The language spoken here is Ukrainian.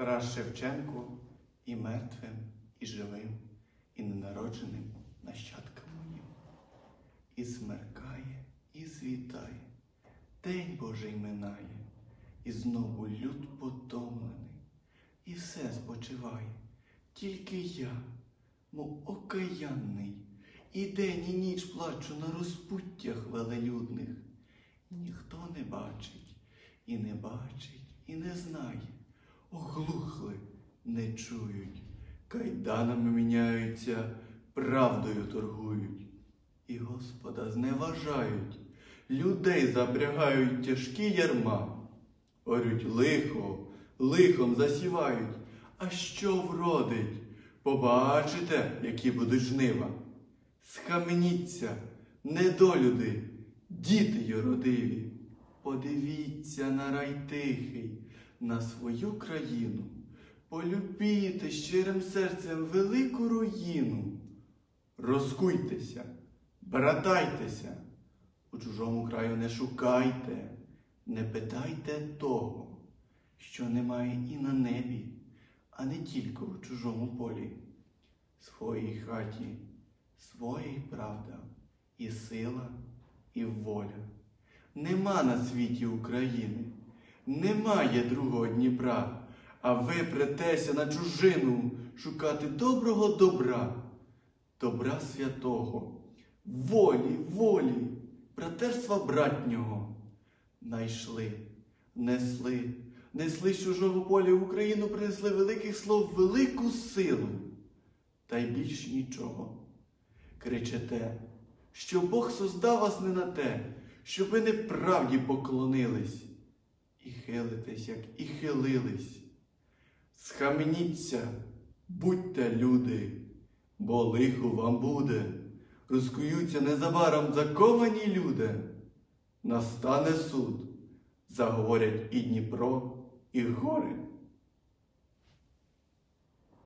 Тарас Шевченко і мертвим, і живим, і ненародженим нащадкам моїм. І смеркає, і світає, день Божий минає, і знову люд потомлений, і все спочиває, тільки я, мов окаянний, і день, і ніч плачу на розпуттях велелюдних. Ніхто не бачить, і не бачить, і не знає, оглухли, не чують, кайданами міняються, правдою торгують, і Господа зневажають, людей запрягають тяжкі ярма, орють лихо, лихом засівають, а що вродить? Побачите, які будуть жнива. Схаменіться, недолюди, діти юродиві, подивіться на рай тихий, на свою країну, полюбіте щирим серцем велику руїну. Розкуйтеся, братайтеся, у чужому краю не шукайте, не питайте того, що немає і на небі, а не тільки у чужому полі. Своїй хаті, своїй правда, і сила, і воля. Нема на світі України, немає другого Дніпра, а ви претеся на чужину шукати доброго добра, добра святого, волі, волі, братерства братнього. Найшли, несли, несли з чужого поля в Україну, принесли великих слов, велику силу, та й більш нічого. Кричете, що Бог создав вас не на те, щоб ви неправді поклонились, і хилитесь, як і хилились. Схаменіться, будьте люди, бо лихо вам буде, розкуються незабаром заковані люди. Настане суд, заговорять і Дніпро, і гори.